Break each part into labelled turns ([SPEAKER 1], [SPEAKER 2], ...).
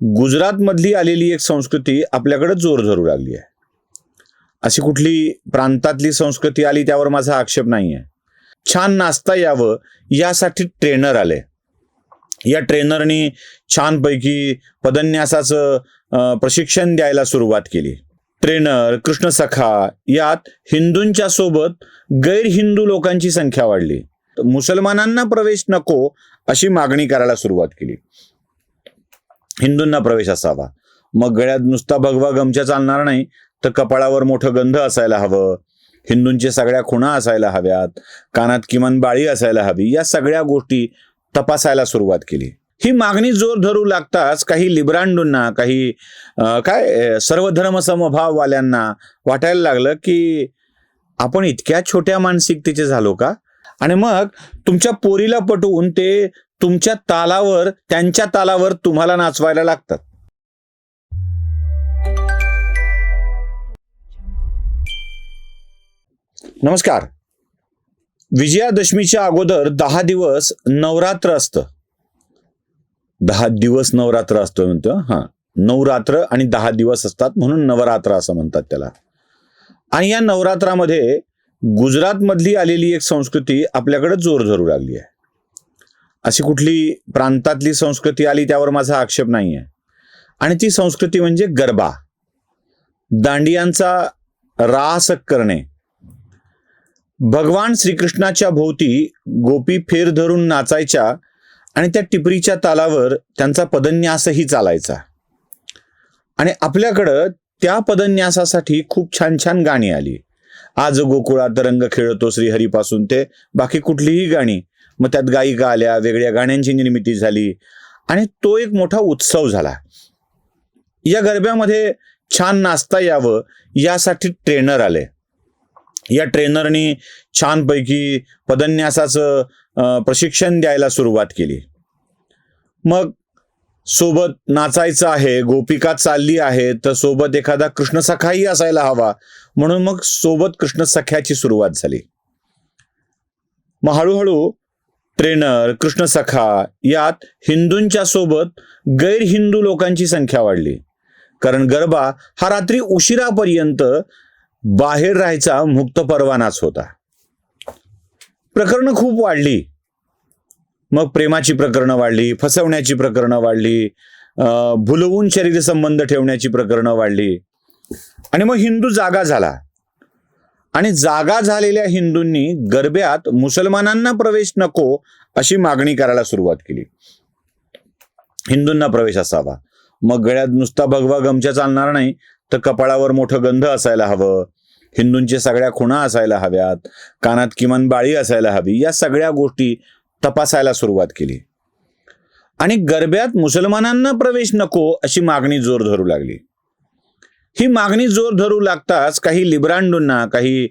[SPEAKER 1] गुजरातमधली आलेली एक संस्कृती आपल्याकडे जोर धरू लागली आहे. अशी कुठली प्रांतातली संस्कृती आली त्यावर माझा आक्षेप नाही आहे छान नाचता यावं यासाठी ट्रेनर आले. या ट्रेनरनी छानपैकी पदन्यासाचं प्रशिक्षण द्यायला सुरुवात केली. ट्रेनर कृष्ण सखा यात हिंदूंच्या सोबत गैर हिंदू लोकांची संख्या वाढली. मुसलमानांना प्रवेश नको अशी मागणी करायला सुरुवात केली. हिंदूंना प्रवेश असावा. मग गळ्यात नुसता भगवा गमच्या चालणार नाही तर कपाळावर मोठं गंध असायला हवं. हिंदूंच्या सगळ्या खुणा असायला हव्यात. कानात किमान बाळी असायला हवी. या सगळ्या गोष्टी तपासायला सुरुवात केली. ही मागणी जोर धरू लागताच काही लिब्रांडूंना काही काय सर्वधर्म समभाववाल्यांना वाटायला लागलं की आपण इतक्या छोट्या मानसिकतेचे झालो का? आणि मग तुमच्या पोरीला पटवून ते तुमच्या तालावर त्यांच्या तालावर तुम्हाला नाचवायला लागतात. नमस्कार. विजयादशमीच्या अगोदर दहा दिवस नवरात्र असतं. दहा दिवस नवरात्र असतो म्हणतो हा. नवरात्र आणि दहा दिवस असतात म्हणून नवरात्र असं म्हणतात त्याला. आणि या नवरात्रामध्ये गुजरातमधली आलेली एक संस्कृती आपल्याकडे जोर धरू लागली आहे. अशी कुठली प्रांतातली संस्कृती आली त्यावर माझा आक्षेप नाही आहे आणि ती संस्कृती म्हणजे गरबा. दांडियांचा रास करणे. भगवान श्रीकृष्णाच्या भोवती गोपी फेर धरून नाचायच्या आणि त्या टिपरीच्या तालावर त्यांचा पदन्यासही चालायचा. आणि आपल्याकडं त्या पदन्यासासाठी खूप छान छान गाणी आली. आज गोकुळात रंग खेळतो श्रीहरीपासून ते बाकी कुठलीही गाणी. मग त्यात गायिका आल्या वेगळ्या गाण्यांची निर्मिती झाली आणि तो एक मोठा उत्सव झाला. या गरब्यामध्ये छान नाचता यावं यासाठी ट्रेनर आले. या ट्रेनरनी छानपैकी पदन्यासाचं प्रशिक्षण द्यायला सुरुवात केली. मग सोबत नाचायचं आहे गोपिका चालली आहे तर सोबत एखादा कृष्णसखाही असायला हवा. म्हणून मग सोबत कृष्ण सख्याची सुरुवात झाली. मग हळूहळू ट्रेनर कृष्ण सखा यात हिंदूंच्या सोबत गैर हिंदू लोकांची संख्या वाढली. कारण गरबा हा रात्री उशिरापर्यंत बाहेर राहायचा मुक्त परवानाच होता. प्रकरणं खूप वाढली. मग प्रेमाची प्रकरणं वाढली फसवण्याची प्रकरणं वाढली भुलवून शरीर संबंध ठेवण्याची प्रकरणं वाढली. आणि मग हिंदू जागा झाला. आणि जागा झालेल्या हिंदूंनी गरब्यात मुसलमानांना प्रवेश नको अशी मागणी करायला सुरुवात केली. हिंदूंना प्रवेश असावा. मग गळ्यात नुसता भगवा गमच्या चालणार नाही तर कपाळावर मोठं गंध असायला हवं. हिंदूंच्या सगळ्या खुणा असायला हव्यात. कानात किमान बाळी असायला हवी. या सगळ्या गोष्टी तपासायला सुरुवात केली. आणि गरब्यात मुसलमानांना प्रवेश नको अशी मागणी जोर धरू लागली. ही मागणी जोर धरू लागताच काही लिब्रांडूंना काही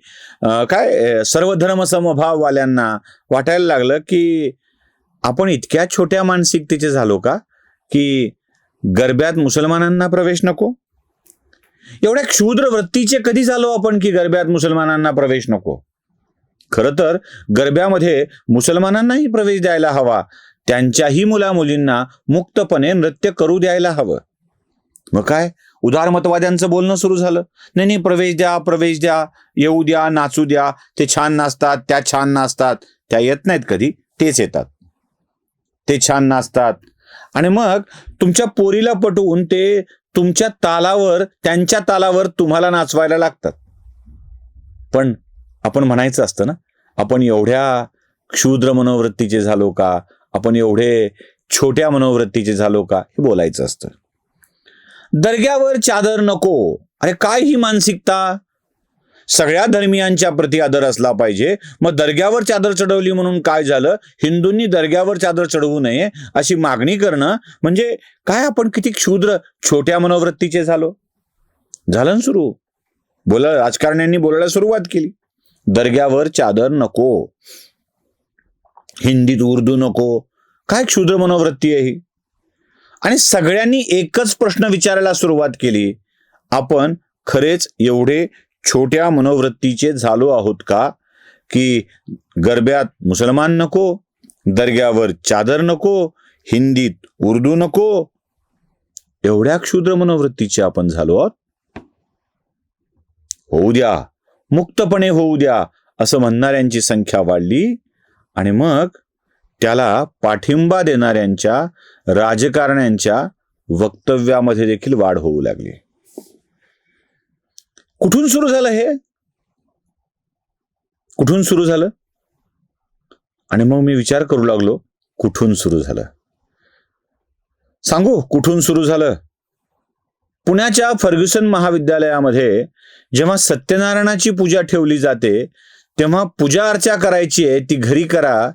[SPEAKER 1] काय सर्वधर्म समभाववाल्यांना वाटायला लागलं की आपण इतक्या छोट्या मानसिकतेचे झालो का? की गरब्यात मुसलमानांना प्रवेश नको? एवढ्या क्षुद्र वृत्तीचे कधी झालो आपण की गरब्यात मुसलमानांना प्रवेश नको? खरं तर गरब्यामध्ये मुसलमानांनाही प्रवेश द्यायला हवा त्यांच्याही मुला मुलींना मुक्तपणे नृत्य करू द्यायला हवं. मग काय? उदारमतवाद्यांचं बोलणं सुरू झालं. नाही नाही प्रवेश द्या प्रवेश द्या येऊ द्या नाचू द्या ते छान नाचतात त्या छान नाचतात. त्या येत नाहीत कधी तेच येतात. ते छान नाचतात. आणि मग तुमच्या पोरीला पटवून ते तुमच्या तालावर त्यांच्या तालावर तुम्हाला नाचवायला लागतात. पण आपण म्हणायचं असतं ना आपण एवढ्या क्षुद्र मनोवृत्तीचे झालो का? आपण एवढे छोट्या मनोवृत्तीचे झालो का? हे बोलायचं असतं. दर्ग्यावर चादर नको. अरे काय ही मानसिकता? सगळ्या धर्मियांच्या प्रती आदर असला पाहिजे. मग दर्ग्यावर चादर चढवली म्हणून काय झालं? हिंदूंनी दर्ग्यावर चादर चढवू नये अशी मागणी करणं म्हणजे काय आपण किती क्षुद्र छोट्या मनोवृत्तीचे झालो? झालं ना सुरू. बोला राजकारण्यांनी बोलायला सुरुवात केली. दर्ग्यावर चादर नको. हिंदीत उर्दू नको. काय क्षुद्र मनोवृत्ती आहे ही? आणि सगळ्यांनी एकच प्रश्न विचारायला सुरुवात केली. आपण खरेच एवढे छोट्या मनोवृत्तीचे झालो आहोत का? की गरब्यात मुसलमान नको दर्ग्यावर चादर नको हिंदीत उर्दू नको एवढ्या क्षुद्र मनोवृत्तीचे आपण झालो आहोत? होऊ द्या मुक्तपणे होऊ द्या असं म्हणणाऱ्यांची संख्या वाढली आणि मग त्याला पाठिंबा देणाऱ्यांच्या राजकारण्यांच्या वक्तव्यामध्ये देखील वाढ होऊ लागली. कुठून सुरू झालं हे? कुठून सुरू झालं? आणि मग मी विचार करू लागलो कुठून सुरू झालं? सांगू कुठून सुरू झालं? पुण्याच्या फर्ग्युसन महाविद्यालयामध्ये जेव्हा सत्यनारायणाची पूजा ठेवली जाते तेव्हा पूजा अर्चा करायची आहे ती घरी करा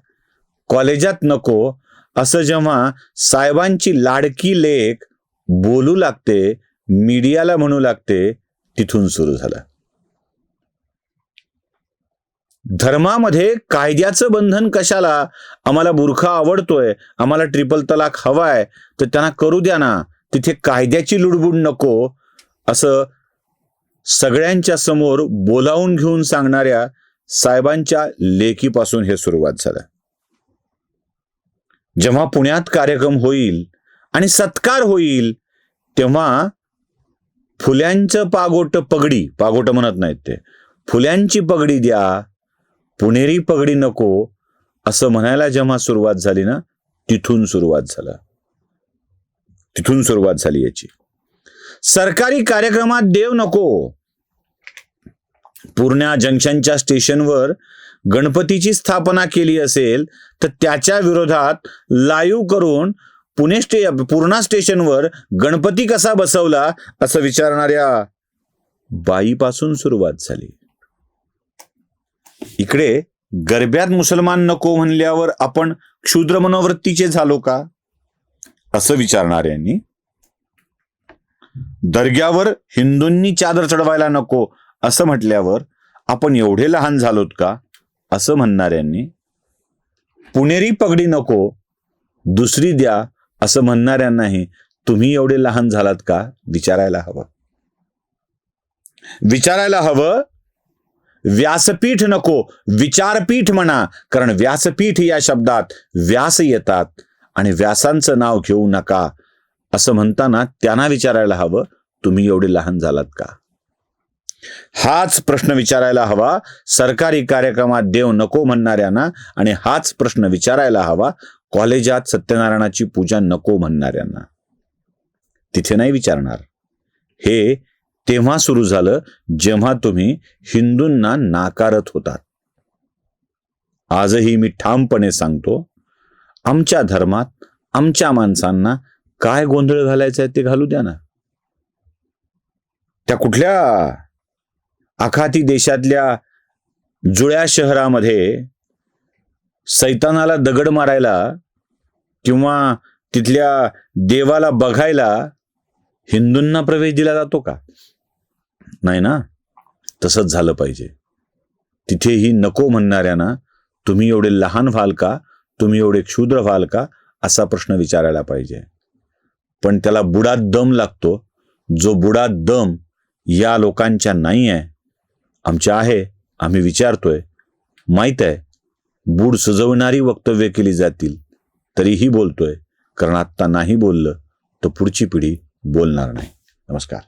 [SPEAKER 1] कॉलेजात नको. असं जेव्हा साहेबांची लाडकी लेख बोलू लागते मीडियाला म्हणू लागते तिथून सुरू झालं. धर्मामध्ये कायद्याचं बंधन कशाला? आम्हाला बुरखा आवडतोय आम्हाला ट्रिपल तलाक हवाय तर त्यांना करू द्या ना. तिथे कायद्याची लुडबुड नको. असं सगळ्यांच्या समोर बोलावून घेऊन सांगणाऱ्या साहेबांच्या लेखीपासून हे सुरुवात झालं. जेव्हा पुण्यात कार्यक्रम होईल आणि सत्कार होईल तेव्हा फुल्यांचं पागोट पगडी पागोट म्हणत नाहीत ते फुल्यांची पगडी द्या पुणेरी पगडी नको असं म्हणायला जेव्हा सुरुवात झाली ना तिथून सुरुवात झालं. तिथून सुरुवात झाली याची. सरकारी कार्यक्रमात देव नको. पूर्णा जंक्शनच्या स्टेशनवर गणपतीची स्थापना केली असेल तर त्याच्या विरोधात लाईव्ह करून पुणे स्टे पूर्णा स्टेशनवर गणपती कसा बसवला असं विचारणाऱ्या बाईपासून सुरुवात झाली. इकडे गरब्यात मुसलमान नको म्हणल्यावर आपण क्षुद्र मनोवृत्तीचे झालो का? असं विचारणाऱ्यांनी दर्ग्यावर हिंदूंनी चादर चढवायला नको असं म्हटल्यावर आपण एवढे लहान झालोत का? असं म्हणणाऱ्यांनी पुणेरी पगडी नको दुसरी द्या असं म्हणणाऱ्यांनाही तुम्ही एवढे लहान झालात का? विचारायला हवं. विचारायला हवं व्यासपीठ नको विचारपीठ म्हणा कारण व्यासपीठ या शब्दात व्यास येतात आणि व्यासांचं नाव घेऊ नका असं म्हणताना त्यांना विचारायला हवं तुम्ही एवढे लहान झालात का? हाच प्रश्न विचारायला हवा. सरकारी कार्यक्रमात देव नको म्हणणाऱ्यांना आणि हाच प्रश्न विचारायला हवा. कॉलेजात सत्यनारायणाची पूजा नको म्हणणाऱ्यांना. तिथे नाही विचारणार. हे तेव्हा सुरू झालं जेव्हा तुम्ही हिंदूंना नाकारत होतात. आजही मी ठामपणे सांगतो आमच्या धर्मात आमच्या माणसांना काय गोंधळ घालायचा आहे ते घालू द्या ना. त्या कुठल्या आखाती देशातल्या जुळ्या शहरामध्ये सैतानाला दगड मारायला किंवा तिथल्या देवाला बघायला हिंदूंना प्रवेश दिला जातो का? नाही ना? तसंच झालं पाहिजे. तिथेही नको म्हणणाऱ्यांना तुम्ही एवढे लहान व्हाल का? तुम्ही एवढे क्षुद्र व्हाल का? असा प्रश्न विचारायला पाहिजे. पण त्याला बुडात दम लागतो. जो बुडात दम या लोकांच्या नाही आहे आमच्या आहे आम्ही विचारतोय. माहीत आहे बूड सजवणारी वक्तव्य केली जातील तरीही बोलतोय. कारण आत्ता नाही बोललं तर पुढची पिढी बोलणार नाही. नमस्कार.